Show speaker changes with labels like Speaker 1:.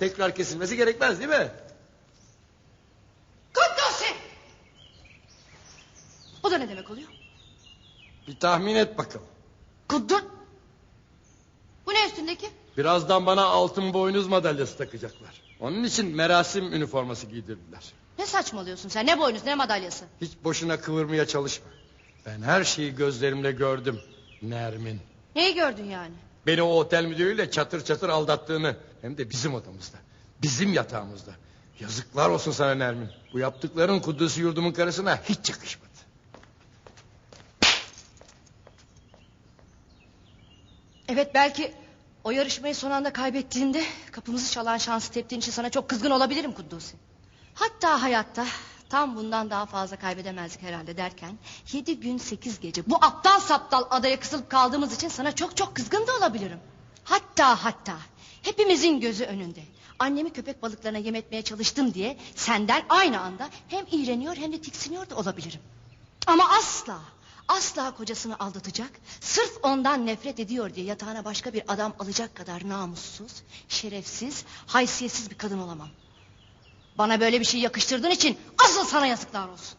Speaker 1: tekrar kesilmesi gerekmez değil mi?
Speaker 2: Kuddusi! O da ne demek oluyor?
Speaker 1: Bir tahmin et bakalım.
Speaker 2: Kuddun. Bu ne üstündeki?
Speaker 1: Birazdan bana altın boynuz madalyası takacaklar. Onun için merasim üniforması giydirdiler.
Speaker 2: Ne saçmalıyorsun sen? Ne boynuz ne madalyası?
Speaker 1: Hiç boşuna kıvırmaya çalışma. Ben her şeyi gözlerimle gördüm. Nermin.
Speaker 2: Neyi gördün yani?
Speaker 1: Beni o otel müdürüyle çatır çatır aldattığını. Hem de bizim odamızda. Bizim yatağımızda. Yazıklar olsun sana Nermin. Bu yaptıkların Kudüs yurdumun karısına hiç yakışmadı.
Speaker 2: Evet belki o yarışmayı son anda kaybettiğinde kapımızı çalan şansı teptiğin için sana çok kızgın olabilirim Kuddusi. Hatta hayatta tam bundan daha fazla kaybedemezdik herhalde derken yedi gün sekiz gece bu aptal saptal adaya kısılıp kaldığımız için sana çok çok kızgın da olabilirim. Hatta hatta hepimizin gözü önünde. Annemi köpek balıklarına yem etmeye çalıştım diye senden aynı anda hem iğreniyor hem de tiksiniyor da olabilirim. Ama asla asla kocasını aldatacak sırf ondan nefret ediyor diye yatağına başka bir adam alacak kadar namussuz, şerefsiz, haysiyetsiz bir kadın olamam. Bana böyle bir şey yakıştırdığın için asıl sana yazıklar olsun.